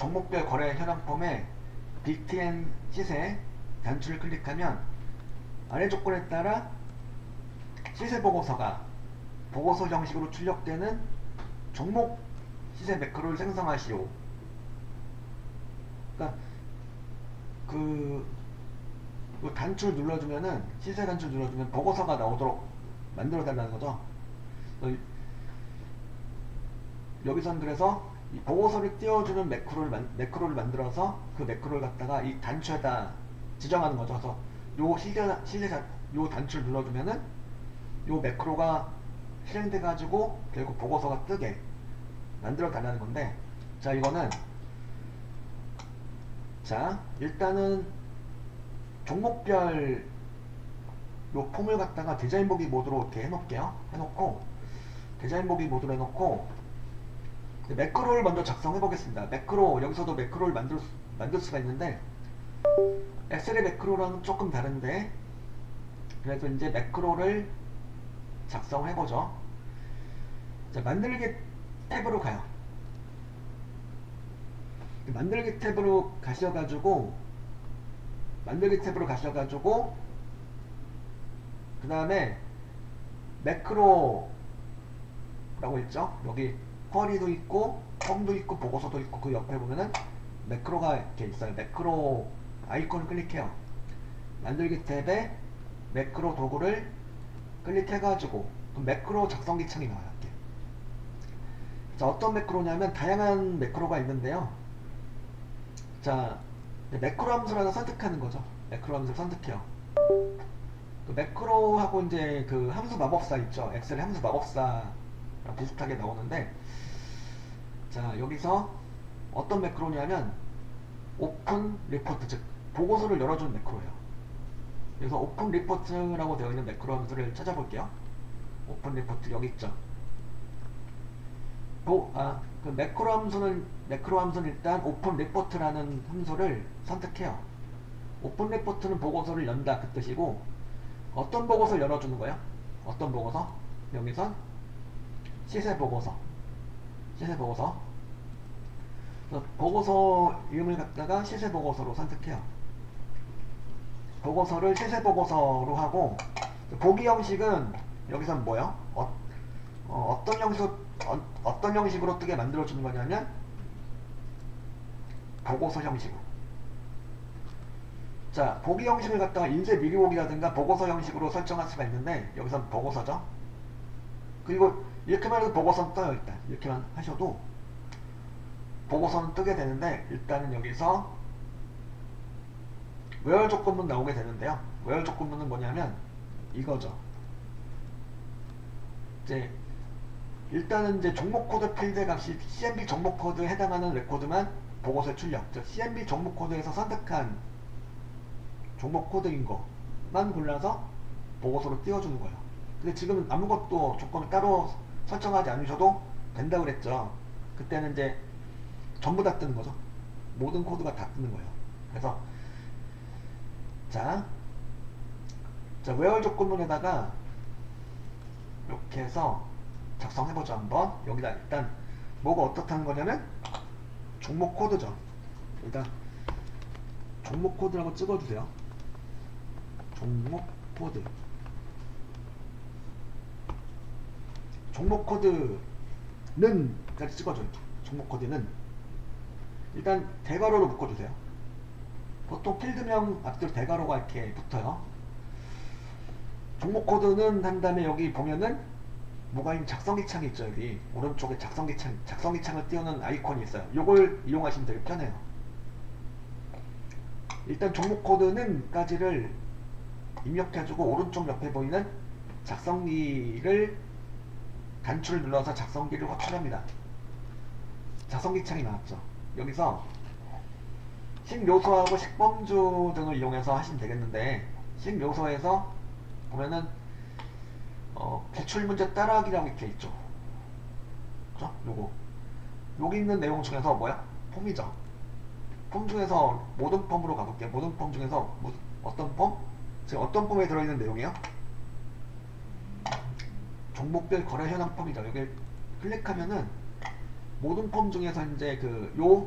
종목별 거래 현황 폼에 BTN 시세 단추를 클릭하면 아래 조건에 따라 시세 보고서가 보고서 형식으로 출력되는 종목 시세 매크로를 생성하시오. 그러니까 그, 그 단추를 눌러주면은 시세 단추를 눌러주면 보고서가 나오도록 만들어 달라는 거죠. 어, 여기선 그래서 이 보고서를 띄워주는 매크로를, 만, 매크로를 만들어서 그 매크로를 갖다가 이 단추에다 지정하는 거죠. 그래서 요 실제, 실제, 요 단추를 눌러주면은 요 매크로가 실행돼 가지고 결국 보고서가 뜨게 만들어 달라는 건데 자 이거는 자 일단은 종목별 요 폼을 갖다가 디자인 보기 모드로 이렇게 해놓을게요 해놓고 디자인 보기 모드로 해놓고 매크로를 먼저 작성해 보겠습니다. 매크로 여기서도 매크로를 만들, 수- 만들 수가 있는데 엑셀의 매크로랑은 조금 다른데 그래서 이제 매크로를 작성해 보죠. 자 만들기 탭으로 가요. 만들기 탭으로 가셔가지고 만들기 탭으로 가셔가지고 그 다음에 매크로라고 있죠? 여기 쿼리도 있고 펌도 있고 보고서도 있고 그 옆에 보면은 매크로가 이렇게 있어요. 매크로 아이콘을 클릭해요. 만들기 탭에 매크로 도구를 클릭해가지고 그 매크로 작성기 창이 나와요 이렇게. 자 어떤 매크로냐면 다양한 매크로가 있는데요. 자 매크로 함수를 하나 선택하는 거죠. 매크로 함수를 선택해요. 그 매크로하고 이제 그 함수 마법사 있죠. 엑셀의 함수 마법사랑 비슷하게 나오는데 자 여기서 어떤 매크로냐면 오픈 리포트 즉 보고서를 열어주는 매크로예요 그래서 오픈 리포트라고 되어 있는 매크로 함수를 찾아볼게요 오픈 리포트 여기 있죠 보, 아, 그 매크로 함수는 매크로 함수는 일단 오픈 리포트라는 함수를 선택해요. 오픈 리포트는 보고서를 연다 그 뜻이고 어떤 보고서를 열어주는 거예요? 어떤 보고서? 여기선 시세 보고서. 시세 보고서. 보고서 이름을 갖다가 시세 보고서로 선택해요. 보고서를 시세 보고서로 하고 보기 형식은 여기선 뭐요? 어, 어, 떤 형식 어, 어떤 형식으로 뜨게 만들어 주는 거냐면 보고서 형식으로. 자, 보기 형식을 갖다가 인쇄 미리 보기라든가 보고서 형식으로 설정할 수가 있는데 여기선 보고서죠. 그리고 이렇게만 해도 보고서는 떠요 일단 이렇게만 하셔도 보고서는 뜨게 되는데 일단은 여기서 외열 조건문 나오게 되는데요. 외열 조건문은 뭐냐면 이거죠. 이제 일단은 이제 종목 코드 필드 값이 CMB 종목 코드에 해당하는 레코드만 보고서에 출력. 즉 CMB 종목 코드에서 선택한 종목 코드인 것만 골라서 보고서로 띄워주는 거예요. 근데 지금은 아무것도 조건을 따로 설정하지 않으셔도 된다고 그랬죠. 그때는 이제 전부 다 뜨는 거죠. 모든 코드가 다 뜨는 거예요. 그래서 자, 자 외열 조건문에다가 이렇게 해서 작성해보죠 한번 여기다 일단 뭐가 어떻다는 거냐면 종목 코드죠 일단 종목 코드라고 찍어주세요 종목 코드 종목 코드는 까지 찍어줘요. 종목 코드는. 일단 대괄호로 묶어주세요. 보통 필드명 앞뒤로 대괄호가 이렇게 붙어요. 종목 코드는 한 다음에 여기 보면은 뭐가 있는 작성기 창이 있죠 여기. 오른쪽에 작성기 창 작성기 창을 띄우는 아이콘이 있어요. 요걸 이용하시면 되게 편해요. 일단 종목 코드는까지를 입력해주고 오른쪽 옆에 보이는 작성기를 단추를 눌러서 작성기를 호출합니다 작성기 창이 나왔죠 여기서 식요소하고 식범주 등을 이용해서 하시면 되겠는데 식요소에서 보면은 어, 기출문제 따라하기라고 이렇게 있죠. 그죠? 요거. 여기 있는 내용 중에서 뭐야? 폼이죠. 폼 중에서 모든 폼으로 가볼게요. 모든 폼 중에서 무, 어떤 폼? 지금 어떤 폼에 들어있는 내용이요? 종목별 거래 현황 폼이죠. 여기 클릭하면은 모든 폼 중에서 이제 그 요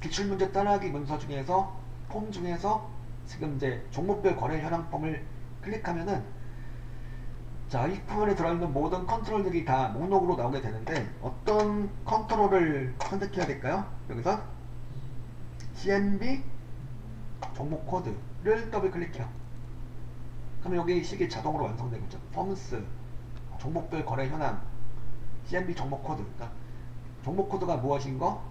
기출 문제 따라하기 문서 중에서 폼 중에서 지금 이제 종목별 거래 현황 폼을 클릭하면은 자, 이 부분에 들어있는 모든 컨트롤들이 다 목록으로 나오게 되는데 어떤 컨트롤을 선택해야 될까요? 여기서 CNB 종목 코드를 더블 클릭해요. 그럼 여기 식이 자동으로 완성되고 있죠. 펌스 종목별 거래 현황 CNB 종목 코드 그러니까 종목 코드가 무엇인 거?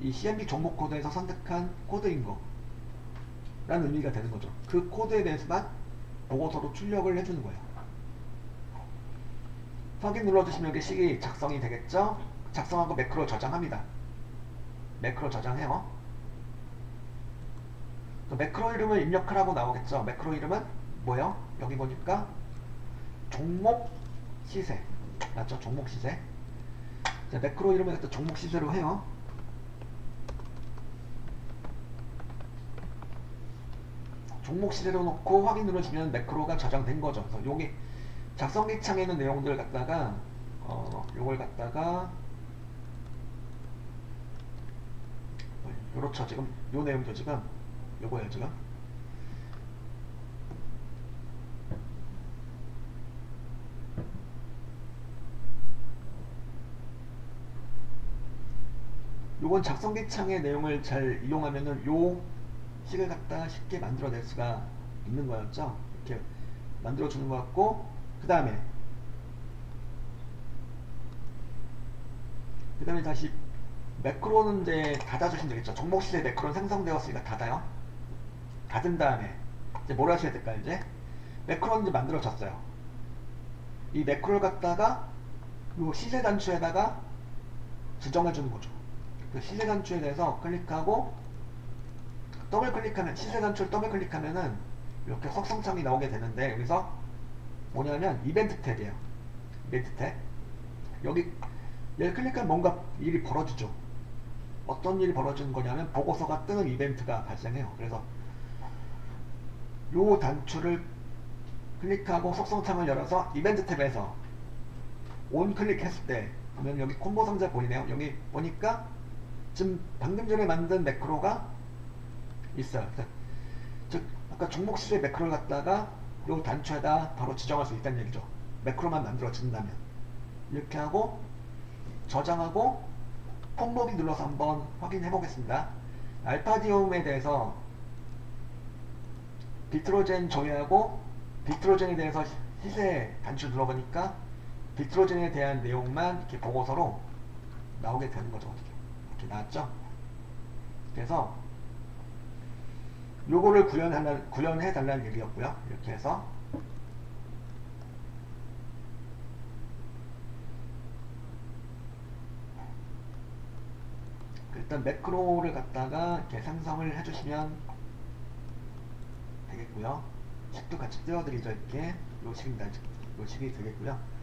이 CNB 종목 코드에서 선택한 코드인 거 라는 의미가 되는 거죠. 그 코드에 대해서만 보고서로 출력을 해주는 거예요. 확인 눌러주시면 여기 식이 작성이 되겠죠? 작성하고 매크로 저장합니다. 매크로 저장해요. 그 매크로 이름을 입력하라고 나오겠죠? 매크로 이름은 뭐예요? 여기 보니까 종목 시세 맞죠? 종목 시세 자, 매크로 이름을 갖다 종목 시세로 해요. 종목 시세로 놓고 확인 눌러주면 매크로가 저장된 거죠. 그래서 여기 작성기 창에 있는 내용들을 갖다가 어, 요걸 갖다가 요렇죠 지금 요 내용도 지금 요거예요 지금 요건 작성기 창의 내용을 잘 이용하면은 요 식을 갖다가 쉽게 만들어낼 수가 있는 거였죠. 이렇게 만들어 주는 것 같고 그 다음에 그 다음에 다시 매크로는 이제 닫아주시면 되겠죠. 종목 시세 매크로는 생성되었으니까 닫아요. 닫은 다음에 이제 뭘 하셔야 될까요 이제? 매크로는 이제 만들어졌어요. 이 매크로를 갖다가 요 시세 단추에다가 지정해 주는 거죠 그 시세 단추에 대해서 클릭하고 더블 클릭하면 시세 단추를 더블 클릭하면은 이렇게 석성창이 나오게 되는데 여기서 뭐냐면 이벤트 탭이에요. 이벤트 탭. 여기 얘를 클릭하면 뭔가 일이 벌어지죠. 어떤 일이 벌어지는 거냐면 보고서가 뜨는 이벤트가 발생해요. 그래서 요 단추를 클릭하고 속성창을 열어서 이벤트 탭에서 온 클릭했을 때 보면 여기 콤보 상자 보이네요. 여기 보니까 지금 방금 전에 만든 매크로가 있어요. 즉 아까 종목 시세 매크로를 갖다가 요 단추에다 바로 지정할 수 있다는 얘기죠. 매크로만 만들어진다면 이렇게 하고 저장하고 폼보기 눌러서 한번 확인해 보겠습니다. 알파디움에 대해서 비트로젠 조회하고 비트로젠에 대해서 시세 단추 눌러보니까 비트로젠에 대한 내용만 이렇게 보고서로 나오게 되는 거죠. 이렇게 나왔죠? 그래서 요거를 구현하려, 구현해 달라는 얘기였고요. 이렇게 해서 일단 매크로를 갖다가 이렇게 생성을 해주시면 되겠고요. 식도 같이 띄워드리죠. 이렇게 요 식입니다. 요 식이 되겠고요.